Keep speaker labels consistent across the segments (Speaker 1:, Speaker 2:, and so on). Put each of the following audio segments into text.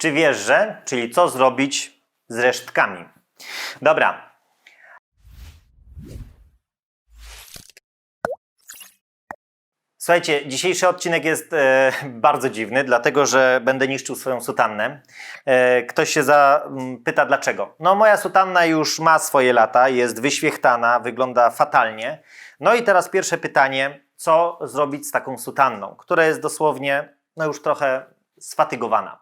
Speaker 1: czy wiesz, że, czyli co zrobić z resztkami. Dobra. Słuchajcie, dzisiejszy odcinek jest e, bardzo dziwny, dlatego że będę niszczył swoją sutannę. E, ktoś się zapyta dlaczego. No moja sutanna już ma swoje lata, jest wyświechtana, wygląda fatalnie. No i teraz pierwsze pytanie, co zrobić z taką sutanną, która jest dosłownie no już trochę sfatygowana.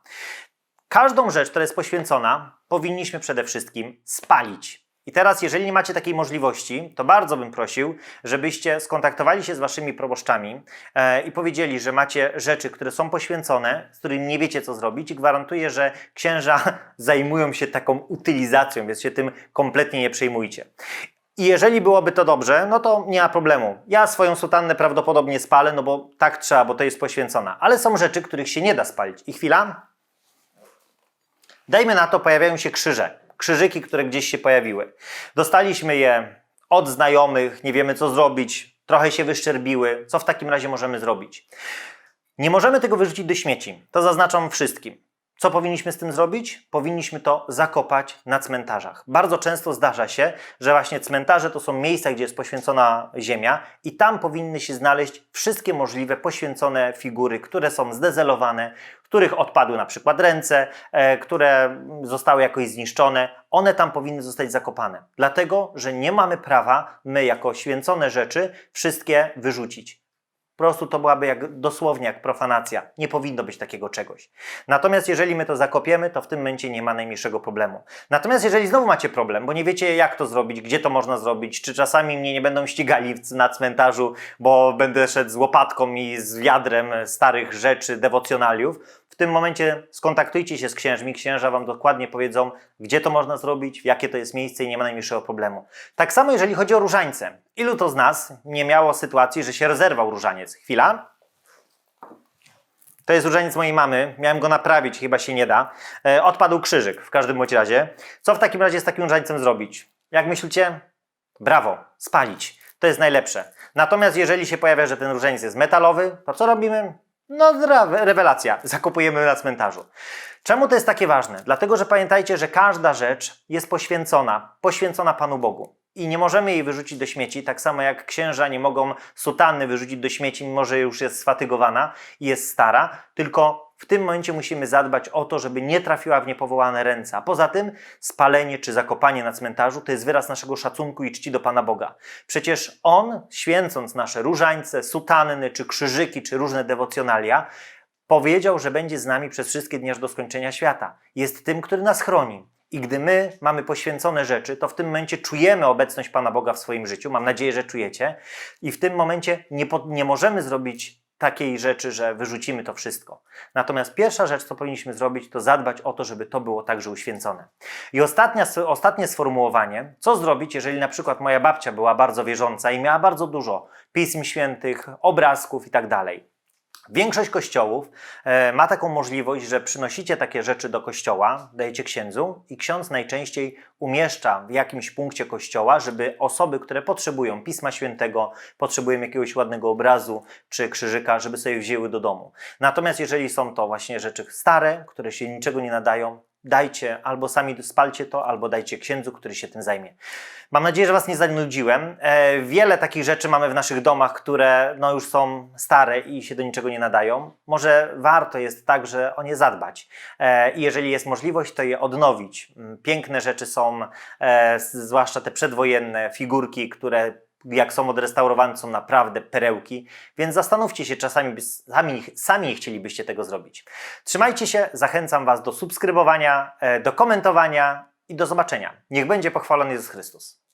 Speaker 1: Każdą rzecz, która jest poświęcona, powinniśmy przede wszystkim spalić. I teraz, jeżeli nie macie takiej możliwości, to bardzo bym prosił, żebyście skontaktowali się z waszymi proboszczami e, i powiedzieli, że macie rzeczy, które są poświęcone, z którymi nie wiecie, co zrobić, i gwarantuję, że księża zajmują się taką utylizacją, więc się tym kompletnie nie przejmujcie. I jeżeli byłoby to dobrze, no to nie ma problemu. Ja swoją sutannę prawdopodobnie spalę, no bo tak trzeba, bo to jest poświęcona. Ale są rzeczy, których się nie da spalić. I chwila. Dajmy na to, pojawiają się krzyże. Krzyżyki, które gdzieś się pojawiły. Dostaliśmy je od znajomych, nie wiemy co zrobić, trochę się wyszczerbiły. Co w takim razie możemy zrobić? Nie możemy tego wyrzucić do śmieci. To zaznaczam wszystkim. Co powinniśmy z tym zrobić? Powinniśmy to zakopać na cmentarzach. Bardzo często zdarza się, że właśnie cmentarze to są miejsca, gdzie jest poświęcona ziemia i tam powinny się znaleźć wszystkie możliwe poświęcone figury, które są zdezelowane, których odpadły na przykład ręce, e, które zostały jakoś zniszczone. One tam powinny zostać zakopane. Dlatego, że nie mamy prawa my jako święcone rzeczy wszystkie wyrzucić. Po prostu to byłaby jak, dosłownie jak profanacja. Nie powinno być takiego czegoś. Natomiast jeżeli my to zakopiemy, to w tym momencie nie ma najmniejszego problemu. Natomiast jeżeli znowu macie problem, bo nie wiecie jak to zrobić, gdzie to można zrobić, czy czasami mnie nie będą ścigali na cmentarzu, bo będę szedł z łopatką i z wiadrem starych rzeczy, dewocjonaliów, tym momencie skontaktujcie się z księżmi. Księża Wam dokładnie powiedzą, gdzie to można zrobić, jakie to jest miejsce i nie ma najmniejszego problemu. Tak samo jeżeli chodzi o różańce. Ilu to z nas nie miało sytuacji, że się rozerwał różaniec? Chwila. To jest różaniec mojej mamy. Miałem go naprawić, chyba się nie da. E, odpadł krzyżyk w każdym bądź razie. Co w takim razie z takim różańcem zrobić? Jak myślicie? Brawo, spalić. To jest najlepsze. Natomiast jeżeli się pojawia, że ten różaniec jest metalowy, to co robimy? No, rewelacja. Zakupujemy na cmentarzu. Czemu to jest takie ważne? Dlatego, że pamiętajcie, że każda rzecz jest poświęcona, poświęcona Panu Bogu. I nie możemy jej wyrzucić do śmieci, tak samo jak księża nie mogą sutanny wyrzucić do śmieci, mimo że już jest sfatygowana i jest stara, tylko w tym momencie musimy zadbać o to, żeby nie trafiła w niepowołane ręce. A poza tym spalenie czy zakopanie na cmentarzu to jest wyraz naszego szacunku i czci do Pana Boga. Przecież On, święcąc nasze różańce, sutanny, czy krzyżyki, czy różne dewocjonalia, powiedział, że będzie z nami przez wszystkie dni aż do skończenia świata. Jest tym, który nas chroni. I gdy my mamy poświęcone rzeczy, to w tym momencie czujemy obecność Pana Boga w swoim życiu. Mam nadzieję, że czujecie. I w tym momencie nie, po, nie możemy zrobić takiej rzeczy, że wyrzucimy to wszystko. Natomiast pierwsza rzecz, co powinniśmy zrobić, to zadbać o to, żeby to było także uświęcone. I ostatnia, ostatnie sformułowanie, co zrobić, jeżeli na przykład moja babcia była bardzo wierząca i miała bardzo dużo pism świętych, obrazków i tak dalej. Większość kościołów e, ma taką możliwość, że przynosicie takie rzeczy do kościoła, dajecie księdzu i ksiądz najczęściej umieszcza w jakimś punkcie kościoła, żeby osoby, które potrzebują Pisma Świętego, potrzebują jakiegoś ładnego obrazu czy krzyżyka, żeby sobie wzięły do domu. Natomiast jeżeli są to właśnie rzeczy stare, które się niczego nie nadają, dajcie albo sami spalcie to, albo dajcie księdzu, który się tym zajmie. Mam nadzieję, że Was nie zanudziłem. E, wiele takich rzeczy mamy w naszych domach, które no, już są stare i się do niczego nie nadają. Może warto jest także o nie zadbać. E, I jeżeli jest możliwość, to je odnowić. Mm, Piękne rzeczy są, e, zwłaszcza te przedwojenne figurki, które jak są odrestaurowane, są naprawdę perełki, więc zastanówcie się czasami, sami, sami chcielibyście tego zrobić. Trzymajcie się, zachęcam Was do subskrybowania, e, do komentowania i do zobaczenia. Niech będzie pochwalony Jezus Chrystus.